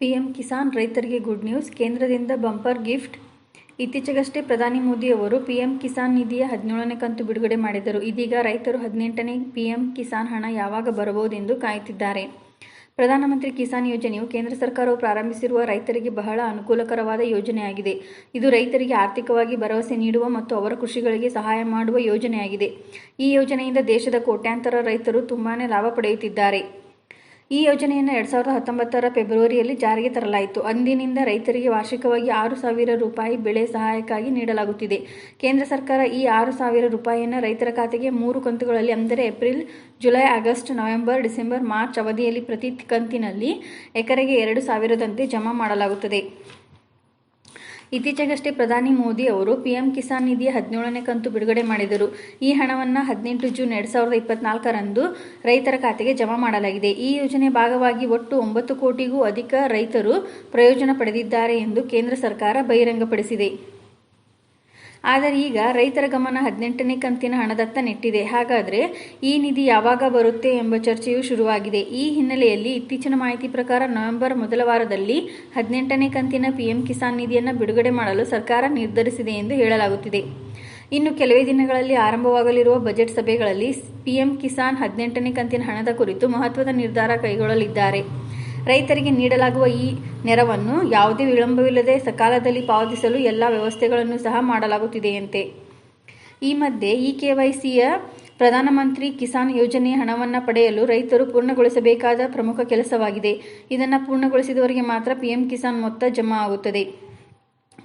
PM Kisan ರೈತರಿಗೆ good news. ಕೇಂದ್ರದಿಂದ bumper gift. ಇತ್ತೀಚೆಗಷ್ಟೇ ಪ್ರಧಾನಿ ಮೋದಿ ಅವರು ಪಿಎಂ ಕಿಸಾನ್ ನಿಧಿಯ ಹದಿನೇಳನೇ ಕಂತು ಬಿಡುಗಡೆ ಮಾಡಿದರು ಇದೀಗ ರೈತರು ಹದಿನೆಂಟನೇ ಪಿಎಂ ಕಿಸಾನ್ ಹಣ ಯಾವಾಗ ಬರಬಹುದೆಂದು ಕಾಯುತ್ತಿದ್ದಾರೆ. ಪ್ರಧಾನಮಂತ್ರಿ ಕಿಸಾನ್ ಯೋಜನೆಯು ಕೇಂದ್ರ ಸರ್ಕಾರವು ಪ್ರಾರಂಭಿಸಿರುವ ರೈತರಿಗೆ ಬಹಳ ಅನುಕೂಲಕರವಾದ ಯೋಜನೆಯಾಗಿದೆ. ಇದು ರೈತರಿಗೆ ಆರ್ಥಿಕವಾಗಿ ಭರವಸೆ ನೀಡುವ ಮತ್ತು ಅವರ ಕೃಷಿಗಳಿಗೆ ಸಹಾಯ ಮಾಡುವ ಯೋಜನೆಯಾಗಿದೆ. ಈ ಯೋಜನೆಯಿಂದ ದೇಶದ ಕೋಟ್ಯಾಂತರ ರೈತರು ತುಂಬಾ ಲಾಭ ಪಡೆಯುತ್ತಿದ್ದಾರೆ. ಈ ಯೋಜನೆಯನ್ನು ಎರಡು ಸಾವಿರದ ಹತ್ತೊಂಬತ್ತರ ಫೆಬ್ರವರಿಯಲ್ಲಿ ಜಾರಿಗೆ ತರಲಾಯಿತು. ಅಂದಿನಿಂದ ರೈತರಿಗೆ ವಾರ್ಷಿಕವಾಗಿ ಆರು ಸಾವಿರ ರೂಪಾಯಿ ಬೆಳೆ ಸಹಾಯಕ್ಕಾಗಿ ನೀಡಲಾಗುತ್ತಿದೆ. ಕೇಂದ್ರ ಸರ್ಕಾರ ಈ ಆರು ಸಾವಿರ ರೂಪಾಯಿಯನ್ನು ರೈತರ ಖಾತೆಗೆ ಮೂರು ಕಂತುಗಳಲ್ಲಿ, ಅಂದರೆ April, July, August, November, December, March ಅವಧಿಯಲ್ಲಿ ಪ್ರತಿ ಕಂತಿನಲ್ಲಿ ಎಕರೆಗೆ ಎರಡು ಸಾವಿರದಂತೆ ಜಮಾ ಮಾಡಲಾಗುತ್ತದೆ. ಇತ್ತೀಚೆಗಷ್ಟೇ ಪ್ರಧಾನಿ ಮೋದಿ ಅವರು ಪಿಎಂ ಕಿಸಾನ್ ನಿಧಿಯ ಹದಿನೇಳನೇ ಕಂತು ಬಿಡುಗಡೆ ಮಾಡಿದರು. ಈ ಹಣವನ್ನು ಹದಿನೆಂಟು ಜೂನ್ ಎರಡ್ ಸಾವಿರದ ಇಪ್ಪತ್ನಾಲ್ಕರಂದು ರೈತರ ಖಾತೆಗೆ ಜಮಾ ಮಾಡಲಾಗಿದೆ. ಈ ಯೋಜನೆ ಭಾಗವಾಗಿ ಒಟ್ಟು ಒಂಬತ್ತು ಕೋಟಿಗೂ ಅಧಿಕ ರೈತರು ಪ್ರಯೋಜನ ಪಡೆದಿದ್ದಾರೆ ಎಂದು ಕೇಂದ್ರ ಸರ್ಕಾರ ಬಹಿರಂಗಪಡಿಸಿದೆ. ಆದರೆ ಈಗ ರೈತರ ಗಮನ ಹದಿನೆಂಟನೇ ಕಂತಿನ ಹಣದತ್ತ ನೆಟ್ಟಿದೆ. ಹಾಗಾದರೆ ಈ ನಿಧಿ ಯಾವಾಗ ಬರುತ್ತೆ ಎಂಬ ಚರ್ಚೆಯೂ ಶುರುವಾಗಿದೆ. ಈ ಹಿನ್ನೆಲೆಯಲ್ಲಿ ಇತ್ತೀಚಿನ ಮಾಹಿತಿ ಪ್ರಕಾರ ನವೆಂಬರ್ ಮೊದಲ ವಾರದಲ್ಲಿ ಹದಿನೆಂಟನೇ ಕಂತಿನ ಪಿಎಂ ಕಿಸಾನ್ ನಿಧಿಯನ್ನು ಬಿಡುಗಡೆ ಮಾಡಲು ಸರ್ಕಾರ ನಿರ್ಧರಿಸಿದೆ ಎಂದು ಹೇಳಲಾಗುತ್ತಿದೆ. ಇನ್ನು ಕೆಲವೇ ದಿನಗಳಲ್ಲಿ ಆರಂಭವಾಗಲಿರುವ ಬಜೆಟ್ ಸಭೆಗಳಲ್ಲಿ ಪಿಎಂ ಕಿಸಾನ್ ಹದಿನೆಂಟನೇ ಕಂತಿನ ಹಣದ ಕುರಿತು ಮಹತ್ವದ ನಿರ್ಧಾರ ಕೈಗೊಳ್ಳಲಿದ್ದಾರೆ. ರೈತರಿಗೆ ನೀಡಲಾಗುವ ಈ ನೆರವನ್ನು ಯಾವುದೇ ವಿಳಂಬವಿಲ್ಲದೆ ಸಕಾಲದಲ್ಲಿ ಪಾವತಿಸಲು ಎಲ್ಲ ವ್ಯವಸ್ಥೆಗಳನ್ನು ಸಹ ಮಾಡಲಾಗುತ್ತಿದೆಯಂತೆ. ಈ ಮಧ್ಯೆ ಇ ಕೆವೈಸಿಯ ಪ್ರಧಾನಮಂತ್ರಿ ಕಿಸಾನ್ ಯೋಜನೆಯ ಹಣವನ್ನು ಪಡೆಯಲು ರೈತರು ಪೂರ್ಣಗೊಳಿಸಬೇಕಾದ ಪ್ರಮುಖ ಕೆಲಸವಾಗಿದೆ. ಇದನ್ನು ಪೂರ್ಣಗೊಳಿಸಿದವರಿಗೆ ಮಾತ್ರ ಪಿಎಂ ಕಿಸಾನ್ ಮೊತ್ತ ಜಮಾ ಆಗುತ್ತದೆ.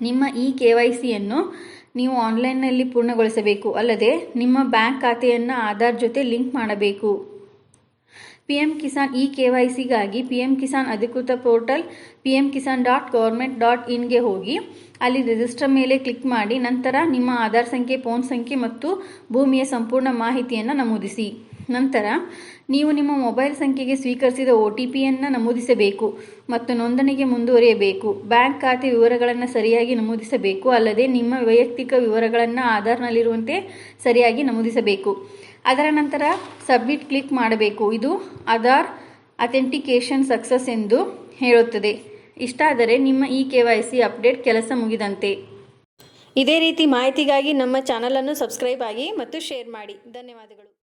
ನಿಮ್ಮ ಈ ಕೆ ವೈ ಸಿಯನ್ನು ನೀವು ಆನ್ಲೈನ್ನಲ್ಲಿ ಪೂರ್ಣಗೊಳಿಸಬೇಕು. ಅಲ್ಲದೆ ನಿಮ್ಮ ಬ್ಯಾಂಕ್ ಖಾತೆಯನ್ನು ಆಧಾರ್ ಜೊತೆ ಲಿಂಕ್ ಮಾಡಬೇಕು. PM Kisan E K Y ಸಿಗಾಗಿ PM Kisan ಅಧಿಕೃತ portal P M Kisan dot government dot ಇನ್ಗೆ ಹೋಗಿ. ಅಲ್ಲಿ ರಿಜಿಸ್ಟರ್ ಮೇಲೆ ಕ್ಲಿಕ್ ಮಾಡಿ. ನಂತರ ನಿಮ್ಮ ಆಧಾರ್ ಸಂಖ್ಯೆ ಫೋನ್ ಸಂಖ್ಯೆ ಮತ್ತು ಭೂಮಿಯ ಸಂಪೂರ್ಣ ಮಾಹಿತಿಯನ್ನು ನಮೂದಿಸಿ. ನಂತರ ನೀವು ನಿಮ್ಮ ಮೊಬೈಲ್ ಸಂಖ್ಯೆಗೆ ಸ್ವೀಕರಿಸಿದ ಒ ಟಿ ಪಿಯನ್ನು ನಮೂದಿಸಬೇಕು ಮತ್ತು ನೋಂದಣಿಗೆ ಮುಂದುವರಿಯಬೇಕು. ಬ್ಯಾಂಕ್ ಖಾತೆ ವಿವರಗಳನ್ನು ಸರಿಯಾಗಿ ನಮೂದಿಸಬೇಕು. ಅಲ್ಲದೆ ನಿಮ್ಮ ವೈಯಕ್ತಿಕ ವಿವರಗಳನ್ನು ಆಧಾರ್ನಲ್ಲಿರುವಂತೆ ಸರಿಯಾಗಿ ನಮೂದಿಸಬೇಕು. ಅದರ ನಂತರ ಸಬ್ಮಿಟ್ ಕ್ಲಿಕ್ ಮಾಡಬೇಕು. ಇದು ಆಧಾರ್ ಅಥೆಂಟಿಕೇಷನ್ ಸಕ್ಸಸ್ ಎಂದು ಹೇಳುತ್ತದೆ. ಇಷ್ಟಾದರೆ ನಿಮ್ಮ E K Y C update ಕೆಲಸ ಮುಗಿದಂತೆ. ಇದೇ ರೀತಿ ಮಾಹಿತಿಗಾಗಿ ನಮ್ಮ ಚಾನಲನ್ನು ಸಬ್ಸ್ಕ್ರೈಬ್ ಆಗಿ ಮತ್ತು ಶೇರ್ ಮಾಡಿ. ಧನ್ಯವಾದಗಳು.